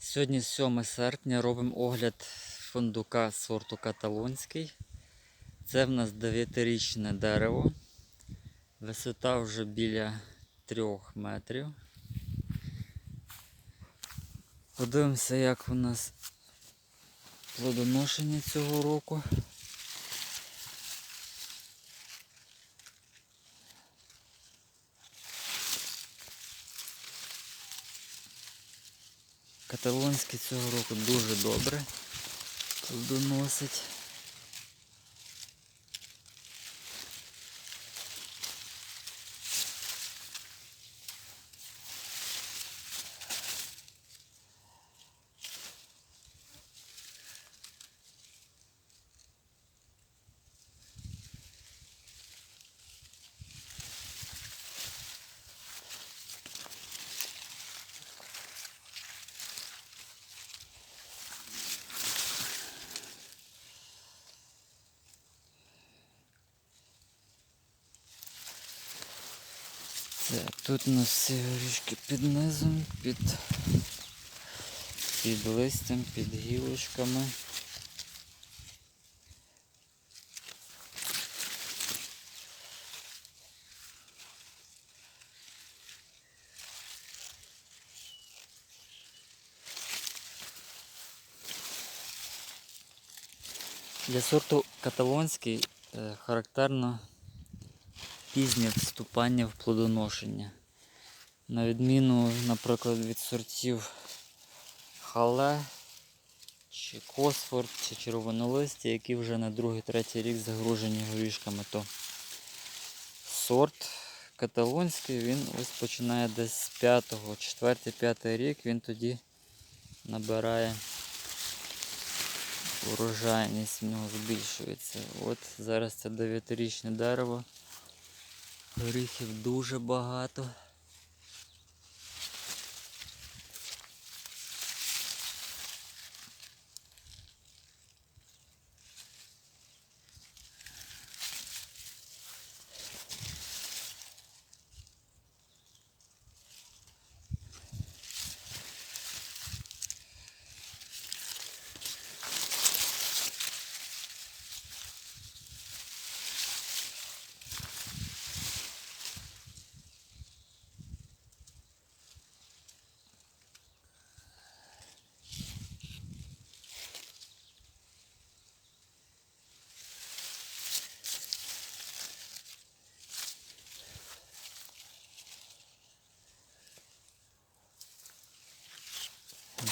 Сьогодні 7 серпня робимо огляд фундука сорту каталонський. Це в нас 9-річне дерево. Висота вже біля 3 метрів. Подивимося, як у нас плодоношення цього року. Каталонський цього року дуже добре плодоносить. Так, тут у нас всі горішки під низом, під, під листям, під гілочками. Для сорту каталонський е, характерно пізнє вступання в плодоношення. На відміну, наприклад, від сортів хале, чи косфорд, чи червонолисті, які вже на другий-третій рік загружені горішками, то сорт каталонський, він ось починає десь з 5-го, 4-5 рік, він тоді набирає урожайність в нього збільшується. От зараз це 9-річне дерево. Горіхів дуже багато.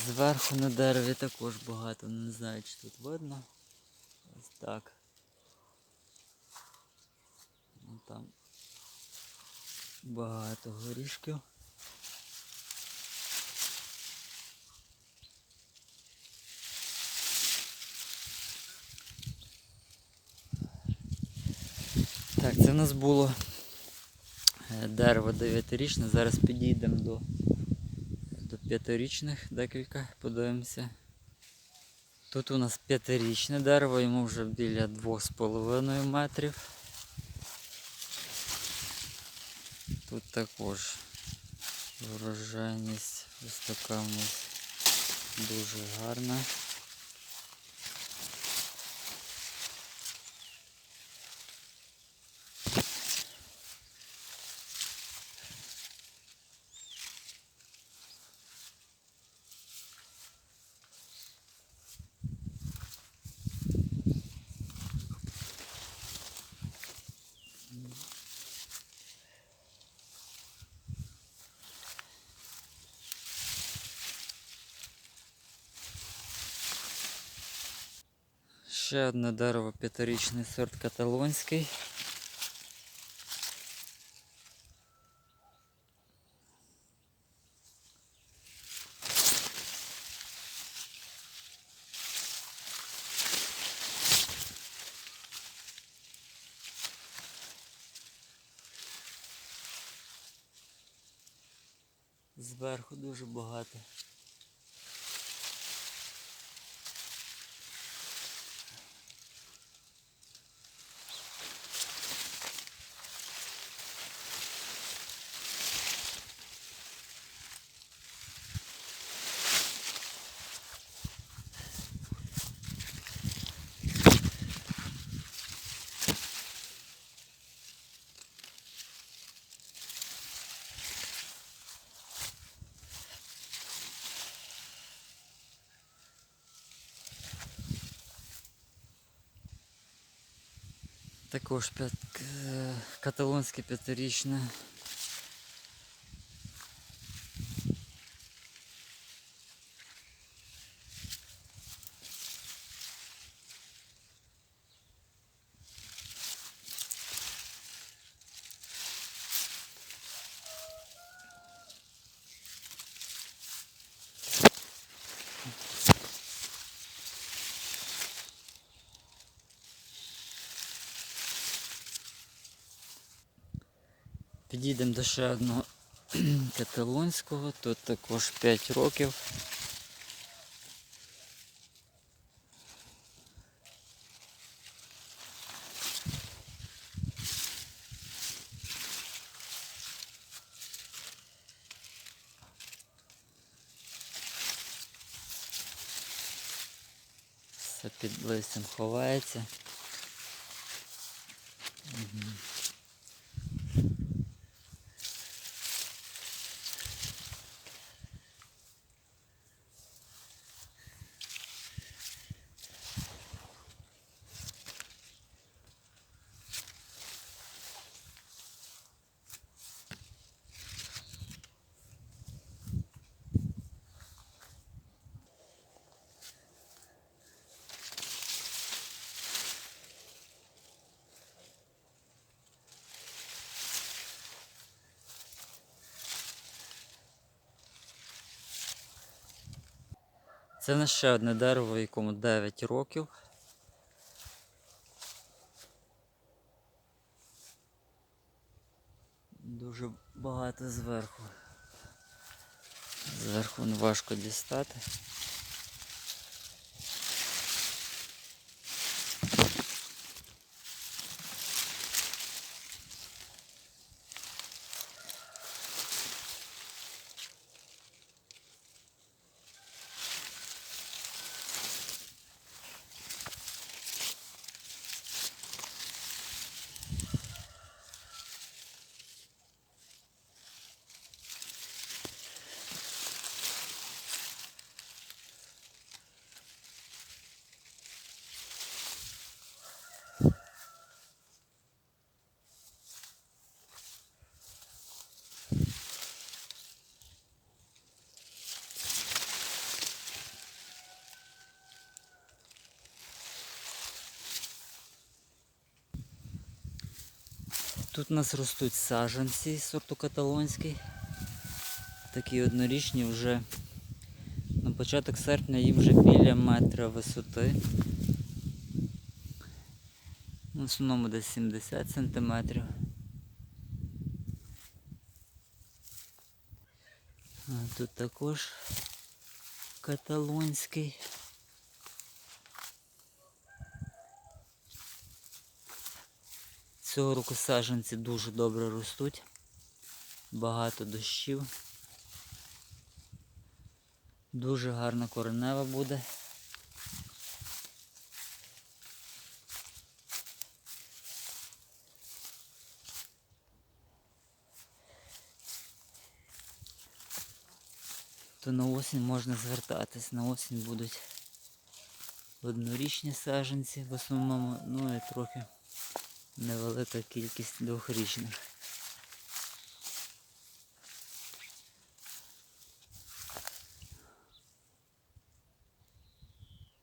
Зверху на дереві також багато, не знаю чи тут видно. Ось так. Ну, там багато горішків. Так, це в нас було е, дерево 9-річне. Зараз підійдемо до п'ятирічних декілька, подивимося. Тут у нас п'ятирічне дерево, йому вже біля 2,5 метрів. Тут також врожайність ось така у нас дуже гарна. Ще одне дерево п'ятирічний сорт каталонський. Зверху дуже багато. Також п'ят... е, каталонське п'ятирічне. Підійдемо до ще одного каталонського, тут також 5 років. Все під листям ховається. Це не ще одне дерево, якому 9 років. Дуже багато зверху. Зверху не важко дістати. Тут у нас ростуть саджанці сорту каталонський. Такі однорічні вже на початок серпня їм вже біля метра висоти. В основному десь 70 сантиметрів. Тут також каталонський. Цього року саджанці дуже добре ростуть. Багато дощів. Дуже гарна коренева буде. То на осінь можна звертатись. На осінь будуть однорічні саджанці в основному, ну і трохи невелика кількість двохрічних.